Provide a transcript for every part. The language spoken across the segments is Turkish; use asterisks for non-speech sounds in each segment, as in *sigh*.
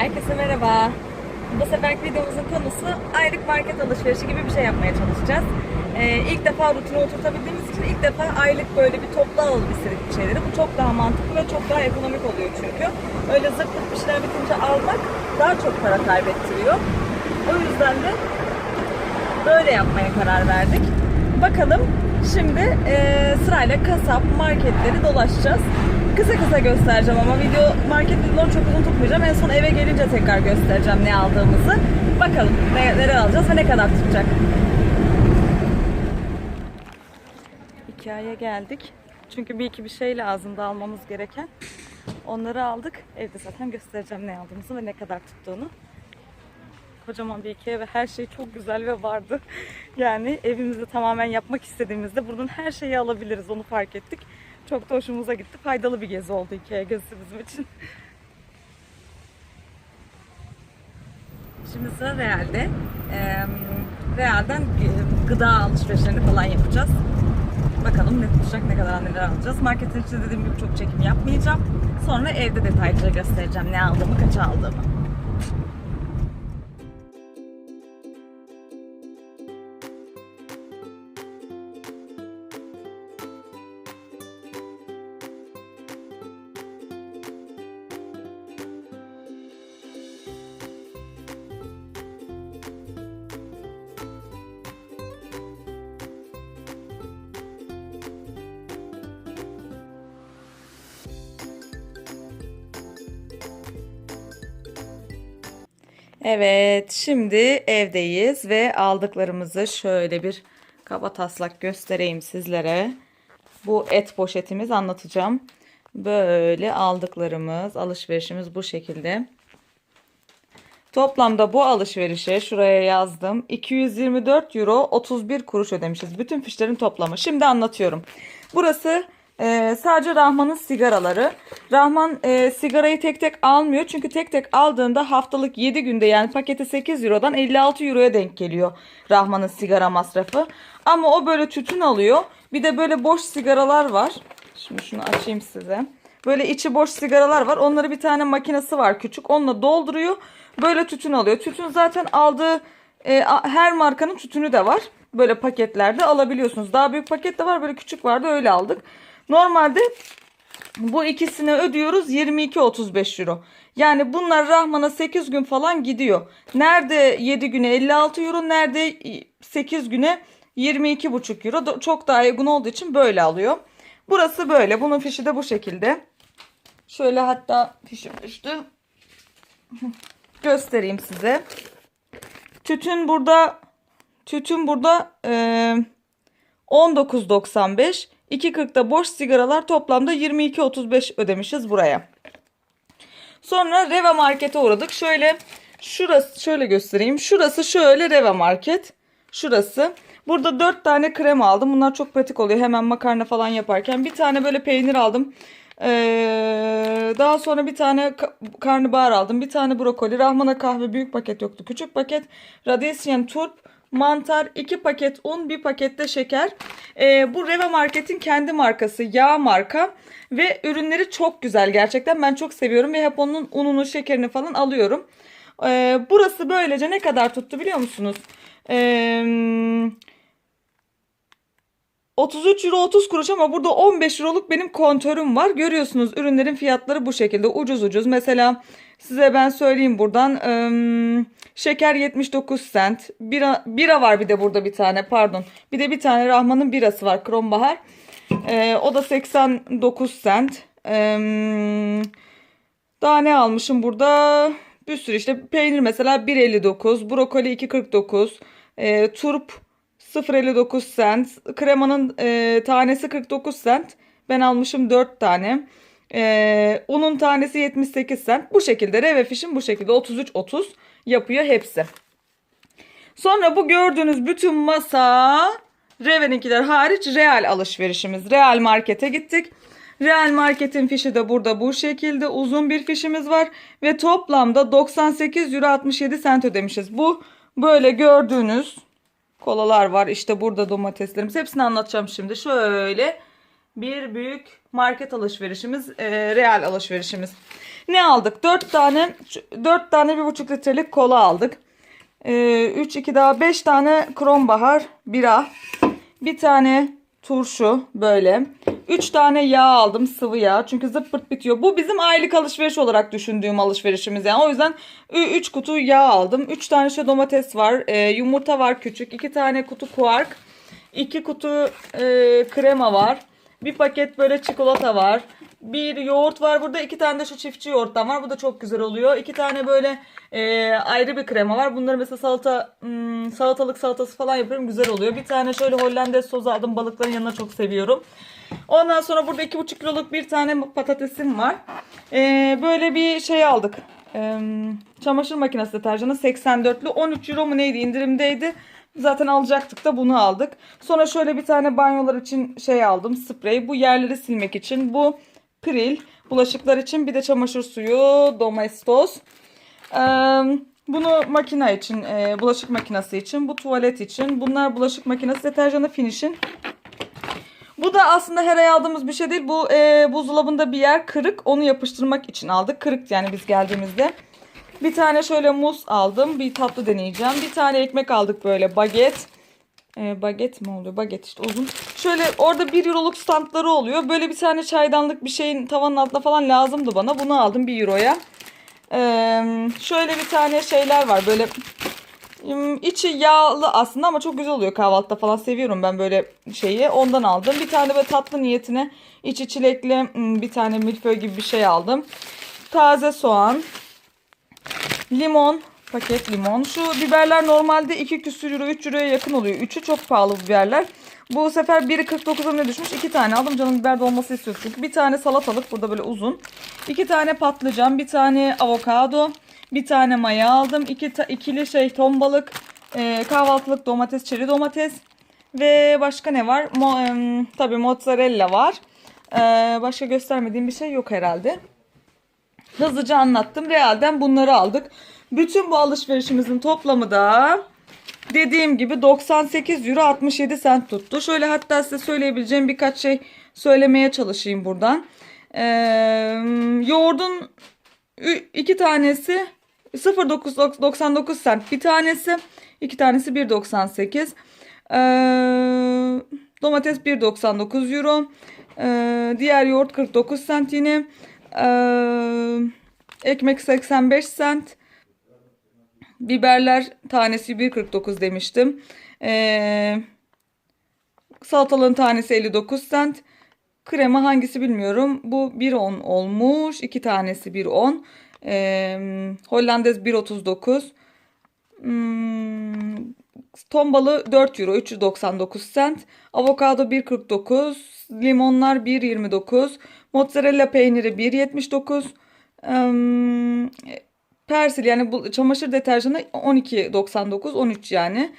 Herkese merhaba. Bu seferki videomuzun konusu aylık market alışverişi gibi bir şey yapmaya çalışacağız. Ee, ilk defa rutine oturtabildiğimiz için ilk defa aylık böyle bir toplu alalım istedik bir şeyleri. Bu çok daha mantıklı ve çok daha ekonomik oluyor çünkü. Öyle zırt pırt bir şeyler bitince almak daha çok para kaybettiriyor. O yüzden de böyle yapmaya karar verdik. Bakalım şimdi e, sırayla kasap, marketleri dolaşacağız. Kısa kısa göstereceğim ama video market videoları çok uzun tutmayacağım. En son eve gelince tekrar göstereceğim ne aldığımızı. Bakalım ne, neler alacağız ve ne kadar tutacak. Hikaye geldik. Çünkü bir iki bir şey lazımdı almamız gereken. Onları aldık. Evde zaten göstereceğim ne aldığımızı ve ne kadar tuttuğunu kocaman bir Ikea ve her şey çok güzel ve vardı. Yani evimizde tamamen yapmak istediğimizde buradan her şeyi alabiliriz onu fark ettik. Çok da hoşumuza gitti. Faydalı bir gezi oldu Ikea gezisi bizim için. Şimdi sıra Real'de. Ee, Real'den gıda alışverişlerini falan yapacağız. Bakalım ne tutacak, ne kadar neler alacağız. Marketin içinde dediğim gibi çok çekim yapmayacağım. Sonra evde detaylıca göstereceğim ne aldığımı, kaça aldığımı. Evet, şimdi evdeyiz ve aldıklarımızı şöyle bir kaba taslak göstereyim sizlere. Bu et poşetimiz anlatacağım. Böyle aldıklarımız, alışverişimiz bu şekilde. Toplamda bu alışverişe şuraya yazdım. 224 euro 31 kuruş ödemişiz. Bütün fişlerin toplamı. Şimdi anlatıyorum. Burası e, sadece Rahman'ın sigaraları. Rahman e, sigarayı tek tek almıyor. Çünkü tek tek aldığında haftalık 7 günde yani paketi 8 eurodan 56 euroya denk geliyor. Rahman'ın sigara masrafı. Ama o böyle tütün alıyor. Bir de böyle boş sigaralar var. Şimdi şunu açayım size. Böyle içi boş sigaralar var. Onları bir tane makinesi var küçük. Onunla dolduruyor. Böyle tütün alıyor. Tütün zaten aldığı e, her markanın tütünü de var. Böyle paketlerde alabiliyorsunuz. Daha büyük paket de var. Böyle küçük vardı öyle aldık. Normalde bu ikisini ödüyoruz 22-35 euro. Yani bunlar Rahman'a 8 gün falan gidiyor. Nerede 7 güne 56 euro, nerede 8 güne 22,5 euro. Çok daha uygun olduğu için böyle alıyor. Burası böyle. Bunun fişi de bu şekilde. Şöyle hatta fişim düştü. *laughs* Göstereyim size. Tütün burada tütün burada e, 19.95 2.40'da boş sigaralar toplamda 22.35 ödemişiz buraya. Sonra Reva Market'e uğradık. Şöyle şurası şöyle göstereyim. Şurası şöyle Reva Market. Şurası. Burada 4 tane krem aldım. Bunlar çok pratik oluyor. Hemen makarna falan yaparken. Bir tane böyle peynir aldım. Ee, daha sonra bir tane ka- karnabahar aldım. Bir tane brokoli. Rahmana kahve büyük paket yoktu. Küçük paket. Radisyen turp mantar, 2 paket un, 1 pakette şeker. Ee, bu Reva Market'in kendi markası, yağ marka ve ürünleri çok güzel gerçekten. Ben çok seviyorum ve hep onun ununu, şekerini falan alıyorum. Ee, burası böylece ne kadar tuttu biliyor musunuz? Ee, 33 euro 30 kuruş ama burada 15 euroluk benim kontörüm var. Görüyorsunuz ürünlerin fiyatları bu şekilde ucuz ucuz. Mesela size ben söyleyeyim buradan. Şeker 79 cent. Bira, bira var bir de burada bir tane pardon. Bir de bir tane Rahman'ın birası var Kronbahar. Eee, o da 89 cent. Daha ne almışım burada? Bir sürü işte peynir mesela 1.59, brokoli 2.49, e, turp 0.59 cent, kremanın e, tanesi 49 cent. Ben almışım 4 tane. E, unun tanesi 78 cent. Bu şekilde reve fişim bu şekilde 33.30 yapıyor hepsi. Sonra bu gördüğünüz bütün masa Reve'ninkiler hariç Real alışverişimiz. Real Market'e gittik. Real Market'in fişi de burada bu şekilde uzun bir fişimiz var ve toplamda 98 euro 67 cent ödemişiz. Bu böyle gördüğünüz kolalar var. İşte burada domateslerimiz. Hepsini anlatacağım şimdi. Şöyle bir büyük market alışverişimiz, e, real alışverişimiz. Ne aldık? 4 tane 4 tane 1,5 litrelik kola aldık. E, 3 2 daha 5 tane kronbahar bira. Bir tane turşu böyle. 3 tane yağ aldım sıvı yağ. Çünkü zırt pırt bitiyor. Bu bizim aylık alışveriş olarak düşündüğüm alışverişimiz yani. O yüzden 3 kutu yağ aldım. 3 tane şey domates var. E, yumurta var küçük. 2 tane kutu kuark. 2 kutu e, krema var. Bir paket böyle çikolata var. Bir yoğurt var burada. iki tane de şu çiftçi yoğurttan var. Bu da çok güzel oluyor. İki tane böyle e, ayrı bir krema var. Bunları mesela salata hmm, salatalık salatası falan yapıyorum. Güzel oluyor. Bir tane şöyle Hollandaise sos aldım. Balıkların yanına çok seviyorum. Ondan sonra burada iki buçuk kiloluk bir tane patatesim var. E, böyle bir şey aldık. E, çamaşır makinesi deterjanı 84'lü 13 euro mu neydi indirimdeydi. Zaten alacaktık da bunu aldık. Sonra şöyle bir tane banyolar için şey aldım. Sprey. Bu yerleri silmek için. Bu Pril. Bulaşıklar için. Bir de çamaşır suyu. Domestos. Ee, bunu makine için. e, bulaşık makinesi için. Bu tuvalet için. Bunlar bulaşık makinesi deterjanı finish'in. Bu da aslında her ay aldığımız bir şey değil. Bu e, buzdolabında bir yer kırık. Onu yapıştırmak için aldık. Kırık yani biz geldiğimizde. Bir tane şöyle muz aldım. Bir tatlı deneyeceğim. Bir tane ekmek aldık böyle baget. E, baget mi oluyor? Baget işte uzun. Şöyle orada 1 euroluk standları oluyor. Böyle bir tane çaydanlık bir şeyin tavanın altında falan lazımdı bana. Bunu aldım 1 euroya. E, şöyle bir tane şeyler var. Böyle Hmm, içi yağlı aslında ama çok güzel oluyor kahvaltıda falan seviyorum ben böyle şeyi. Ondan aldım. Bir tane böyle tatlı niyetine içi çilekli hmm, bir tane milföy gibi bir şey aldım. Taze soğan. Limon. Paket limon. Şu biberler normalde 2 küsür euro 3 euroya yakın oluyor. 3'ü çok pahalı biberler. Bu sefer biri 49'a ne düşmüş? 2 tane aldım. Canım biber dolması istiyor çünkü. Bir tane salatalık burada böyle uzun. 2 tane patlıcan. Bir tane avokado. Bir tane maya aldım. İki ta- ikili şey ton balık. e, kahvaltılık domates, çeri domates. Ve başka ne var? Mo, em, tabii mozzarella var. E, başka göstermediğim bir şey yok herhalde. Hızlıca anlattım. Real'den bunları aldık. Bütün bu alışverişimizin toplamı da dediğim gibi 98 euro 67 sent tuttu. Şöyle hatta size söyleyebileceğim birkaç şey söylemeye çalışayım buradan. Ee, yoğurdun iki tanesi 0.99 sent bir tanesi. iki tanesi 1.98. Ee, domates 1.99 euro. Ee, diğer yoğurt 49 sent yine. Ee, ekmek 85 sent. Biberler tanesi 1.49 demiştim. Ee, salatalığın tanesi 59 sent. Krema hangisi bilmiyorum. Bu 1.10 olmuş. İki tanesi 1.10. Ee, Hollandaise 1.39. Hmm, ton balığı 4 euro 399 sent. Avokado 1.49. Limonlar 1.29. Mozzarella peyniri 1.79. Em, Persil yani bu çamaşır deterjanı 12.99 13 yani.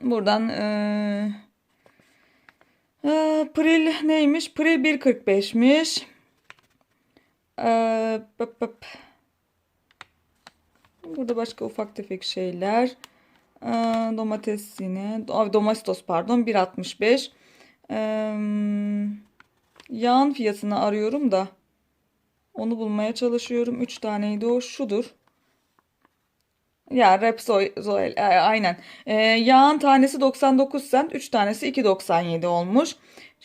Buradan eee eee, Pril neymiş? Pril 1.45'miş. Eee, pıp pıp. Burada başka ufak tefek şeyler. Eee, domates yine. Ay, Domestos pardon 1.65. Eee, yağın fiyatını arıyorum da. Onu bulmaya çalışıyorum. 3 taneydi o. Şudur. Ya Repsol e, aynen. Ee, yağın tanesi 99 cent. 3 tanesi 2.97 olmuş.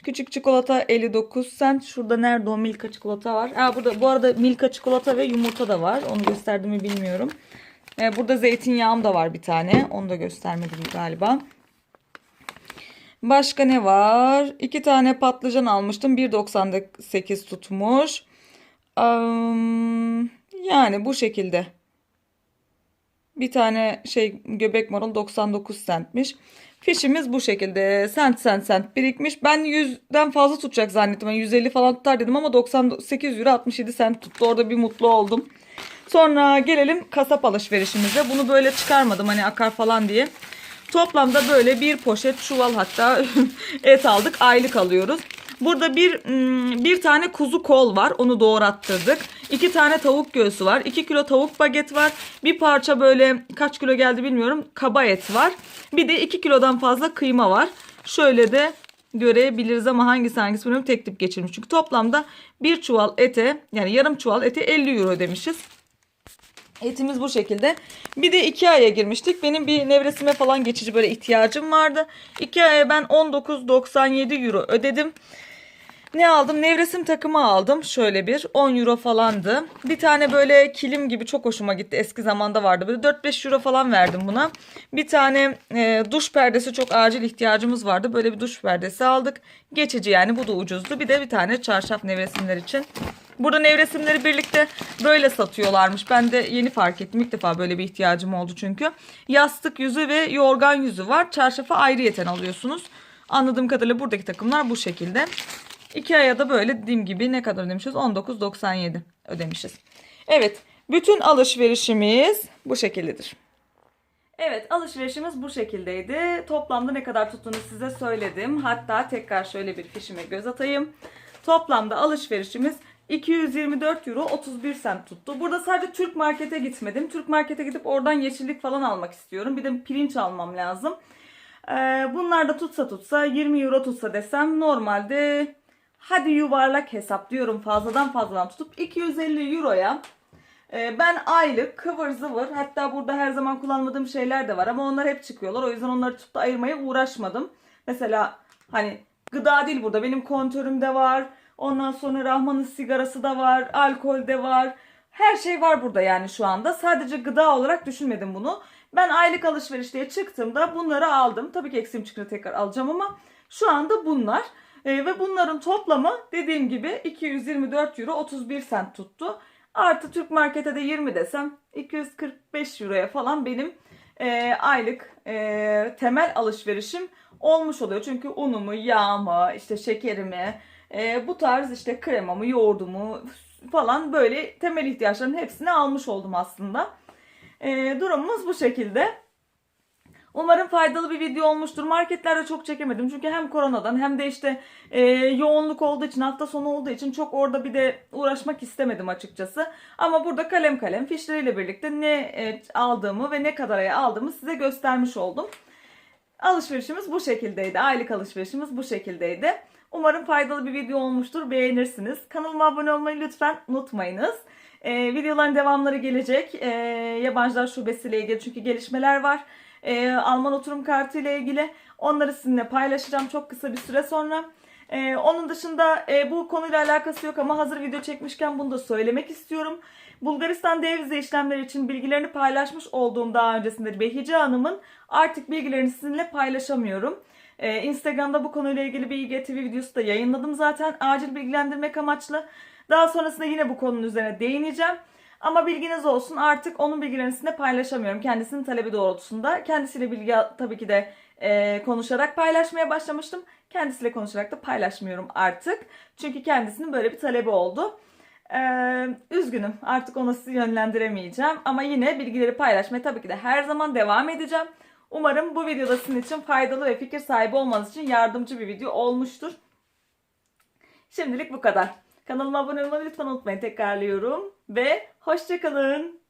Küçük çikolata 59 cent. Şurada nerede o Milka çikolata var? Ha, burada bu arada Milka çikolata ve yumurta da var. Onu gösterdim mi bilmiyorum. Ee, burada zeytinyağım da var bir tane. Onu da göstermedim galiba. Başka ne var? 2 tane patlıcan almıştım. 1.98 tutmuş. Yani bu şekilde. Bir tane şey göbek marul 99 centmiş. Fişimiz bu şekilde. Sent sent sent birikmiş. Ben 100'den fazla tutacak zannettim. Yani 150 falan tutar dedim ama 98 euro 67 sent tuttu. Orada bir mutlu oldum. Sonra gelelim kasap alışverişimize. Bunu böyle çıkarmadım hani akar falan diye. Toplamda böyle bir poşet çuval hatta *laughs* et aldık. Aylık alıyoruz. Burada bir mm, bir tane kuzu kol var. Onu doğrattırdık. İki tane tavuk göğsü var. 2 kilo tavuk baget var. Bir parça böyle kaç kilo geldi bilmiyorum. Kaba et var. Bir de 2 kilodan fazla kıyma var. Şöyle de görebiliriz ama hangisi hangisi bilmiyorum tek tip geçirmiş. Çünkü toplamda bir çuval ete yani yarım çuval ete 50 euro ödemişiz. Etimiz bu şekilde. Bir de Ikea'ya girmiştik. Benim bir nevresime falan geçici böyle ihtiyacım vardı. Ikea'ya ben 19.97 euro ödedim. Ne aldım? Nevresim takımı aldım. Şöyle bir 10 euro falandı. Bir tane böyle kilim gibi çok hoşuma gitti. Eski zamanda vardı. Böyle 4-5 euro falan verdim buna. Bir tane e, duş perdesi çok acil ihtiyacımız vardı. Böyle bir duş perdesi aldık. Geçici yani bu da ucuzdu. Bir de bir tane çarşaf nevresimler için. Burada nevresimleri birlikte böyle satıyorlarmış. Ben de yeni fark ettim. İlk defa böyle bir ihtiyacım oldu çünkü. Yastık yüzü ve yorgan yüzü var. Çarşafı ayrıyeten alıyorsunuz. Anladığım kadarıyla buradaki takımlar bu şekilde. İki aya da böyle dediğim gibi ne kadar ödemişiz? 19.97 ödemişiz. Evet. Bütün alışverişimiz bu şekildedir. Evet alışverişimiz bu şekildeydi. Toplamda ne kadar tuttuğunu size söyledim. Hatta tekrar şöyle bir fişime göz atayım. Toplamda alışverişimiz 224 euro 31 sent tuttu. Burada sadece Türk markete gitmedim. Türk markete gidip oradan yeşillik falan almak istiyorum. Bir de pirinç almam lazım. Ee, bunlar da tutsa tutsa 20 euro tutsa desem normalde hadi yuvarlak hesaplıyorum fazladan fazladan tutup 250 euroya e, ben aylık kıvır zıvır hatta burada her zaman kullanmadığım şeyler de var ama onlar hep çıkıyorlar. O yüzden onları tutup da ayırmaya uğraşmadım. Mesela hani gıda değil burada benim kontörüm de var. Ondan sonra Rahman'ın sigarası da var, alkol de var. Her şey var burada yani şu anda. Sadece gıda olarak düşünmedim bunu. Ben aylık alışveriş diye çıktığımda bunları aldım. Tabii ki eksiğim çıkınca tekrar alacağım ama şu anda bunlar. Ee, ve bunların toplamı dediğim gibi 224 euro 31 sent tuttu. Artı Türk markete de 20 desem 245 euroya falan benim e, aylık e, temel alışverişim olmuş oluyor. Çünkü unumu, yağımı, işte şekerimi, e, bu tarz işte kremamı, yoğurdumu falan böyle temel ihtiyaçların hepsini almış oldum aslında. E, durumumuz bu şekilde. Umarım faydalı bir video olmuştur. Marketlerde çok çekemedim çünkü hem koronadan hem de işte e, yoğunluk olduğu için hafta sonu olduğu için çok orada bir de uğraşmak istemedim açıkçası. Ama burada kalem kalem fişleriyle birlikte ne e, aldığımı ve ne kadaraya aldığımı size göstermiş oldum. Alışverişimiz bu şekildeydi. Aylık alışverişimiz bu şekildeydi. Umarım faydalı bir video olmuştur. Beğenirsiniz. Kanalıma abone olmayı lütfen unutmayınız. Ee, videoların devamları gelecek. Ee, yabancılar şubesiyle ilgili çünkü gelişmeler var. Ee, Alman oturum kartı ile ilgili. Onları sizinle paylaşacağım çok kısa bir süre sonra. Ee, onun dışında e, bu konuyla alakası yok ama hazır video çekmişken bunu da söylemek istiyorum. Bulgaristan devize işlemleri için bilgilerini paylaşmış olduğum daha öncesinde Behice Hanım'ın artık bilgilerini sizinle paylaşamıyorum. Ee, Instagram'da bu konuyla ilgili bir IGTV videosu da yayınladım zaten acil bilgilendirmek amaçlı. Daha sonrasında yine bu konunun üzerine değineceğim. Ama bilginiz olsun artık onun bilgilerini sizinle paylaşamıyorum. Kendisinin talebi doğrultusunda. Kendisiyle bilgi tabii ki de e, konuşarak paylaşmaya başlamıştım. Kendisiyle konuşarak da paylaşmıyorum artık. Çünkü kendisinin böyle bir talebi oldu. Ee, üzgünüm artık onu sizi yönlendiremeyeceğim. Ama yine bilgileri paylaşmaya tabii ki de her zaman devam edeceğim. Umarım bu videoda sizin için faydalı ve fikir sahibi olmanız için yardımcı bir video olmuştur. Şimdilik bu kadar. Kanalıma abone olmayı lütfen unutmayın tekrarlıyorum. Ve hoşçakalın.